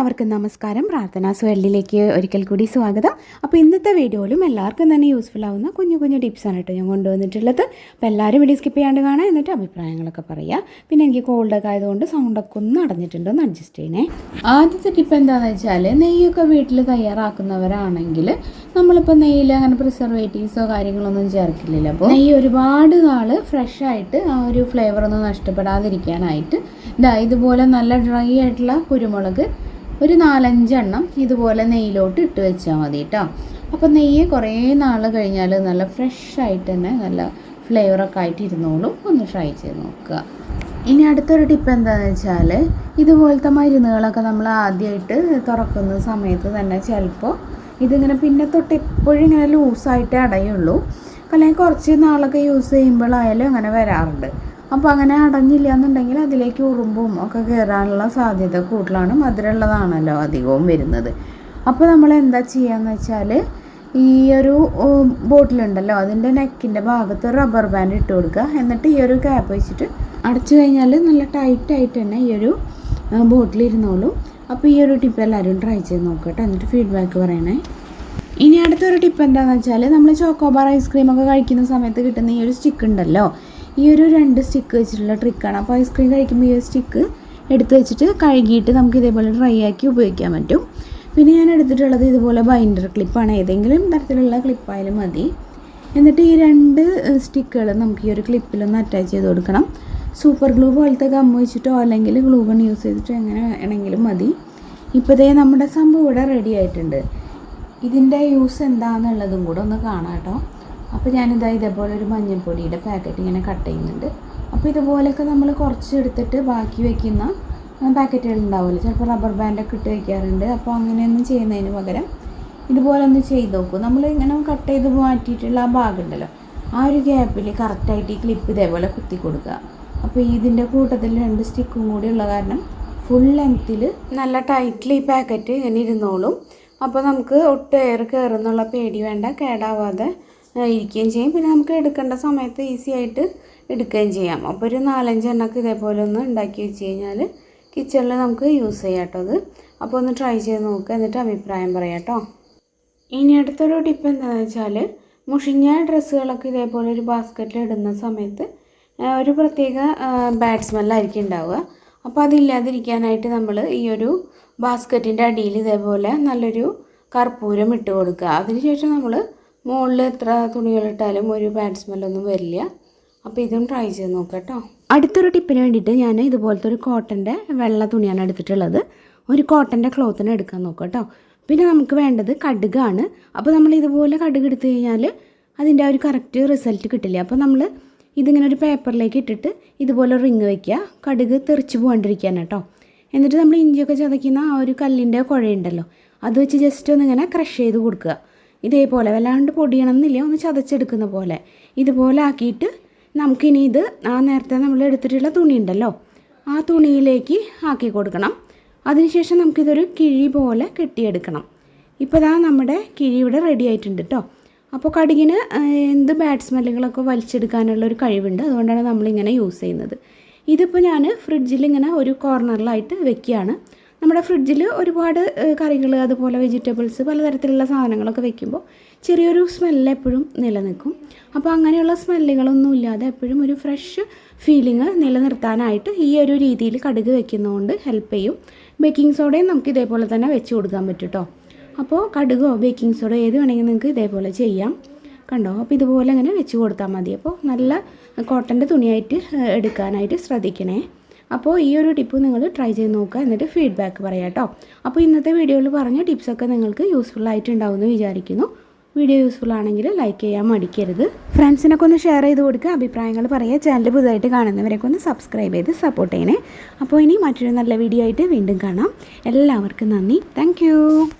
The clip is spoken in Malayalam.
എല്ലാവർക്കും നമസ്കാരം. പ്രാർത്ഥനാ സ്വേളിലേക്ക് ഒരിക്കൽ കൂടി സ്വാഗതം. അപ്പോൾ ഇന്നത്തെ വീഡിയോയിലും എല്ലാവർക്കും തന്നെ യൂസ്ഫുൾ ആവുന്ന കുഞ്ഞു കുഞ്ഞു ടിപ്സാണ് കേട്ടോ ഞാൻ കൊണ്ടുവന്നിട്ടുള്ളത്. അപ്പോൾ എല്ലാവരും വീഡിയോ സ്കിപ്പ് ചെയ്യാണ്ട് കാണാം. എന്നിട്ട് അഭിപ്രായങ്ങളൊക്കെ പറയാം. പിന്നെ എനിക്ക് കോൾഡൊക്കെ ആയതുകൊണ്ട് സൗണ്ടൊക്കെ ഒന്ന് അടഞ്ഞിട്ടുണ്ടോ. എന്ന് അഡ്ജസ്റ്റ് ചെയ്യണേ. ആദ്യത്തെ ടിപ്പ് എന്താണെന്ന് വെച്ചാൽ നെയ്യൊക്കെ വീട്ടിൽ തയ്യാറാക്കുന്നവരാണെങ്കിൽ നമ്മളിപ്പോൾ നെയ്യിൽ അങ്ങനെ പ്രിസർവേറ്റീവ്സോ കാര്യങ്ങളൊന്നും ചേർക്കില്ലല്ലോ. അപ്പോൾ നെയ്യ് ഒരുപാട് നാൾ ഫ്രഷ് ആയിട്ട് ആ ഒരു ഫ്ലേവർ ഒന്നും നഷ്ടപ്പെടാതിരിക്കാനായിട്ട് ഇതാ ഇതുപോലെ നല്ല ഡ്രൈ ആയിട്ടുള്ള കുരുമുളക് ഒരു നാലഞ്ചെണ്ണം ഇതുപോലെ നെയ്യിലോട്ട് ഇട്ട് വെച്ചാൽ മതി കേട്ടോ അപ്പോൾ നെയ്യ് കുറേ നാൾ കഴിഞ്ഞാൽ നല്ല ഫ്രഷ് ആയിട്ട് തന്നെ നല്ല ഫ്ലേവറൊക്കെ ആയിട്ട് ഇരുന്നോളും. ഒന്ന് ഫ്രൈ ചെയ്ത് നോക്കുക. ഇനി അടുത്തൊരു ടിപ്പ് എന്താണെന്ന് വെച്ചാൽ ഇതുപോലത്തെ മരുന്നുകളൊക്കെ നമ്മൾ ആദ്യമായിട്ട് തുറക്കുന്ന സമയത്ത് തന്നെ ചിലപ്പോൾ ഇതിങ്ങനെ പിന്നെ തൊട്ട് എപ്പോഴും ഇങ്ങനെ ലൂസായിട്ടേ അടയുള്ളൂ. അല്ലെങ്കിൽ കുറച്ച് നാളൊക്കെ യൂസ് ചെയ്യുമ്പോഴായാലും അങ്ങനെ വരാറുണ്ട്. അപ്പോൾ അങ്ങനെ അടഞ്ഞില്ല എന്നുണ്ടെങ്കിൽ അതിലേക്ക് ഉറുമ്പും ഒക്കെ കയറാനുള്ള സാധ്യത കൂടുതലാണ്. മധുരമുള്ളതാണല്ലോ അധികവും വരുന്നത്. അപ്പോൾ നമ്മൾ എന്താ ചെയ്യുകയെന്ന് വെച്ചാൽ ഈ ഒരു ബോട്ടിലുണ്ടല്ലോ അതിന്റെ നെക്കിന്റെ ഭാഗത്ത് റബ്ബർ ബാൻഡ് ഇട്ട് കൊടുക്കുക. എന്നിട്ട് ഈ ഒരു ക്യാപ്പ് വെച്ചിട്ട് അടച്ചു കഴിഞ്ഞാൽ നല്ല ടൈറ്റായിട്ട് തന്നെ ഈ ഒരു ബോട്ടിൽ ഇരുന്നോളും. അപ്പോൾ ഈ ഒരു ടിപ്പ് എല്ലാവരും ട്രൈ ചെയ്ത് നോക്കട്ടെ. എന്നിട്ട് ഫീഡ്ബാക്ക് പറയണേ. ഇനി അടുത്തൊരു ടിപ്പ് എന്താണെന്ന് വെച്ചാൽ നമ്മൾ ചോക്കോബാർ ഐസ്ക്രീമൊക്കെ കഴിക്കുന്ന സമയത്ത് കിട്ടുന്ന ഈ ഒരു സ്റ്റിക്ക് ഉണ്ടല്ലോ. ഈ ഒരു രണ്ട് സ്റ്റിക്ക് വെച്ചിട്ടുള്ള ട്രിക്കാണ് അപ്പോൾ ഐസ്ക്രീം കഴിക്കുമ്പോൾ ഈ ഒരു സ്റ്റിക്ക് എടുത്ത് വെച്ചിട്ട് കഴുകിയിട്ട് നമുക്ക് ഇതേപോലെ ഡ്രൈ ആക്കി ഉപയോഗിക്കാൻ പറ്റും. പിന്നെ ഞാൻ എടുത്തിട്ടുള്ളത് ഇതുപോലെ ബൈൻഡർ ക്ലിപ്പാണ് ഏതെങ്കിലും തരത്തിലുള്ള ക്ലിപ്പായാലും മതി. എന്നിട്ട് ഈ രണ്ട് സ്റ്റിക്കുകൾ നമുക്ക് ഈ ഒരു ക്ലിപ്പിലൊന്ന് അറ്റാച്ച് ചെയ്ത് കൊടുക്കണം. സൂപ്പർ ഗ്ലൂ പോലത്തെ ഗം വെച്ചിട്ടോ അല്ലെങ്കിൽ ഗ്ലൂ ഗൺ യൂസ് ചെയ്തിട്ടോ എങ്ങനെ വേണമെങ്കിലും മതി. ഇപ്പോൾ ഇതേ നമ്മുടെ സംഭവം ഇവിടെ റെഡി ആയിട്ടുണ്ട്. ഇതിന്റെ യൂസ് എന്താണെന്നുള്ളതും കൂടെ ഒന്ന് കാണാം കേട്ടോ. അപ്പോൾ ഞാനിതാ ഇതേപോലെ ഒരു മഞ്ഞൾപ്പൊടിയുടെ പാക്കറ്റ് ഇങ്ങനെ കട്ട് ചെയ്യുന്നുണ്ട്. അപ്പോൾ ഇതുപോലെയൊക്കെ നമ്മൾ കുറച്ച് എടുത്തിട്ട് ബാക്കി വയ്ക്കുന്ന പാക്കറ്റുകൾ ഉണ്ടാവുമല്ലോ. ചിലപ്പോൾ റബ്ബർ ബാൻഡൊക്കെ ഇട്ട് വയ്ക്കാറുണ്ട് അപ്പോൾ അങ്ങനെയൊന്നും ചെയ്യുന്നതിന് പകരം ഇതുപോലെ ഒന്ന് ചെയ്ത് നോക്കൂ. നമ്മൾ ഇങ്ങനെ കട്ട് ചെയ്ത് മാറ്റിയിട്ടുള്ള ആ ഭാഗം ഉണ്ടല്ലോ ആ ഒരു ഗ്യാപ്പിൽ കറക്റ്റായിട്ട് ഈ ക്ലിപ്പ് ഇതേപോലെ കുത്തി കൊടുക്കുക. അപ്പോൾ ഇതിന്റെ കൂട്ടത്തിൽ രണ്ട് സ്റ്റിക്കും കൂടി ഉള്ള കാരണം ഫുൾ ലെങ്ത്തിൽ നല്ല ടൈറ്റ്ലി ഈ പാക്കറ്റ് ഇങ്ങനെ ഇരുന്നോളും. അപ്പോൾ നമുക്ക് ഒട്ടേറെ കയറുന്നുള്ള പേടി വേണ്ട കേടാവാതെ ഇരിക്കുകയും ചെയ്യും. പിന്നെ നമുക്ക് എടുക്കേണ്ട സമയത്ത് ഈസി ആയിട്ട് എടുക്കുകയും ചെയ്യാം. അപ്പോൾ ഒരു നാലഞ്ച് എണ്ണക്ക് ഇതേപോലെ ഒന്ന് ഉണ്ടാക്കി വെച്ച് കഴിഞ്ഞാൽ കിച്ചണിൽ നമുക്ക് യൂസ് ചെയ്യാം കേട്ടോ അത്. അപ്പോൾ ഒന്ന് ട്രൈ ചെയ്ത് നോക്കുക എന്നിട്ട് അഭിപ്രായം പറയാം കേട്ടോ ഇനി അടുത്തൊരു ടിപ്പ് എന്താണെന്ന് വെച്ചാൽ മുഷിഞ്ഞ ഡ്രസ്സുകളൊക്കെ ഇതേപോലെ ഒരു ബാസ്ക്കറ്റിൽ ഇടുന്ന സമയത്ത് ഒരു പ്രത്യേക ബാഡ് സ്മെല്ലായിരിക്കും ഉണ്ടാവുക. അപ്പോൾ അതില്ലാതിരിക്കാനായിട്ട് നമ്മൾ ഈ ഒരു ബാസ്ക്കറ്റിന്റെ അടിയിൽ ഇതേപോലെ നല്ലൊരു കർപ്പൂരം ഇട്ട് കൊടുക്കുക. അതിനുശേഷം നമ്മൾ മുകളിൽ എത്ര തുണികളിട്ടാലും ഒരു ബാഡ് സ്മെല്ലൊന്നും വരില്ല. അപ്പോൾ ഇതും ട്രൈ ചെയ്ത് നോക്കാം കേട്ടോ അടുത്തൊരു ടിപ്പിന് വേണ്ടിയിട്ട് ഞാൻ ഇതുപോലത്തെ ഒരു കോട്ടന്റെ വെള്ള തുണിയാണ് എടുത്തിട്ടുള്ളത്. ഒരു കോട്ടന്റെ ക്ലോത്തിന് എടുക്കാൻ നോക്കാം കേട്ടോ പിന്നെ നമുക്ക് വേണ്ടത് കടുകാണ്. അപ്പോൾ നമ്മൾ ഇതുപോലെ കടുക് എടുത്തു കഴിഞ്ഞാൽ അതിന്റെ ആ ഒരു കറക്റ്റ് റിസൾട്ട് കിട്ടില്ല. അപ്പോൾ നമ്മൾ ഇതിങ്ങനെ ഒരു പേപ്പറിലേക്ക് ഇട്ടിട്ട് ഇതുപോലെ റിങ് വയ്ക്കുക കടുക് തെറിച്ച് പോകാണ്ടിരിക്കാൻ കേട്ടോ എന്നിട്ട് നമ്മൾ ഇഞ്ചിയൊക്കെ ചതയ്ക്കുന്ന ആ ഒരു കല്ലിന്റെ കുഴയുണ്ടല്ലോ. അത് വെച്ച് ജസ്റ്റ് ഒന്ന് ഇങ്ങനെ ക്രഷ് ചെയ്ത് കൊടുക്കുക. ഇതേപോലെ വല്ലാണ്ട് പൊടിയണമെന്നില്ല ഒന്ന് ചതച്ചെടുക്കുന്ന പോലെ. ഇതുപോലെ ആക്കിയിട്ട് നമുക്കിനി ഇത് ആ നേരത്തെ നമ്മൾ എടുത്തിട്ടുള്ള തുണി ഉണ്ടല്ലോ ആ തുണിയിലേക്ക് ആക്കി കൊടുക്കണം. അതിനുശേഷം നമുക്കിതൊരു കിഴി പോലെ കെട്ടിയെടുക്കണം. ഇപ്പോൾ ഇതാ നമ്മുടെ കിഴി ഇവിടെ റെഡി ആയിട്ടുണ്ട് കേട്ടോ അപ്പോൾ കടുകിന് എന്ത് ബാഡ് സ്മെല്ലുകളൊക്കെ വലിച്ചെടുക്കാനുള്ള ഒരു കഴിവുണ്ട് അതുകൊണ്ടാണ് നമ്മളിങ്ങനെ യൂസ് ചെയ്യുന്നത്. ഇതിപ്പോൾ ഞാൻ ഫ്രിഡ്ജിൽ ഇങ്ങനെ ഒരു കോർണറിലായിട്ട് വെക്കുകയാണ്. നമ്മുടെ ഫ്രിഡ്ജിൽ ഒരുപാട് കറികൾ അതുപോലെ വെജിറ്റബിൾസ് പലതരത്തിലുള്ള സാധനങ്ങളൊക്കെ വെക്കുമ്പോൾ ചെറിയൊരു സ്മെല്ല് എപ്പോഴും നിലനിൽക്കും. അപ്പോൾ അങ്ങനെയുള്ള സ്മെല്ലുകളൊന്നും ഇല്ലാതെ എപ്പോഴും ഒരു ഫ്രഷ് ഫീലിംഗ് നിലനിർത്താനായിട്ട് ഈ ഒരു രീതിയിൽ കടുക് വെക്കുന്നതുകൊണ്ട് ഹെൽപ്പ് ചെയ്യും. ബേക്കിംഗ് സോഡയും നമുക്ക് ഇതേപോലെ തന്നെ വെച്ച് കൊടുക്കാൻ പറ്റും കേട്ടോ അപ്പോൾ കടുകോ ബേക്കിംഗ് സോഡോ ഏത് വേണമെങ്കിൽ നിങ്ങൾക്ക് ഇതേപോലെ ചെയ്യാം. കണ്ടോ? അപ്പോൾ ഇതുപോലെ അങ്ങനെ വെച്ച് കൊടുത്താൽ മതി. അപ്പോൾ നല്ല കോട്ടന്റെ തുണിയായിട്ട് എടുക്കാനായിട്ട് ശ്രദ്ധിക്കണേ. അപ്പോൾ ഈ ഒരു ടിപ്പ് നിങ്ങൾ ട്രൈ ചെയ്ത് നോക്കുക. എന്നിട്ട് ഫീഡ്ബാക്ക് പറയാം കേട്ടോ. അപ്പോൾ ഇന്നത്തെ വീഡിയോയിൽ പറഞ്ഞ ടിപ്സൊക്കെ നിങ്ങൾക്ക് യൂസ്ഫുൾ ആയിട്ടുണ്ടാവുമെന്ന് വിചാരിക്കുന്നു. വീഡിയോ യൂസ്ഫുൾ ആണെങ്കിൽ ലൈക്ക് ചെയ്യാൻ മടിക്കരുത്. ഫ്രണ്ട്സിനൊക്കെ ഒന്ന് ഷെയർ ചെയ്ത് കൊടുക്കുക അഭിപ്രായങ്ങൾ പറയുക. ചാനൽ പുതുതായിട്ട് കാണുന്നവരൊക്കെ ഒന്ന് സബ്സ്ക്രൈബ് ചെയ്ത് സപ്പോർട്ട് ചെയ്യണേ. അപ്പോൾ ഇനി മറ്റൊരു നല്ല വീഡിയോ ആയിട്ട് വീണ്ടും കാണാം. എല്ലാവർക്കും നന്ദി. താങ്ക്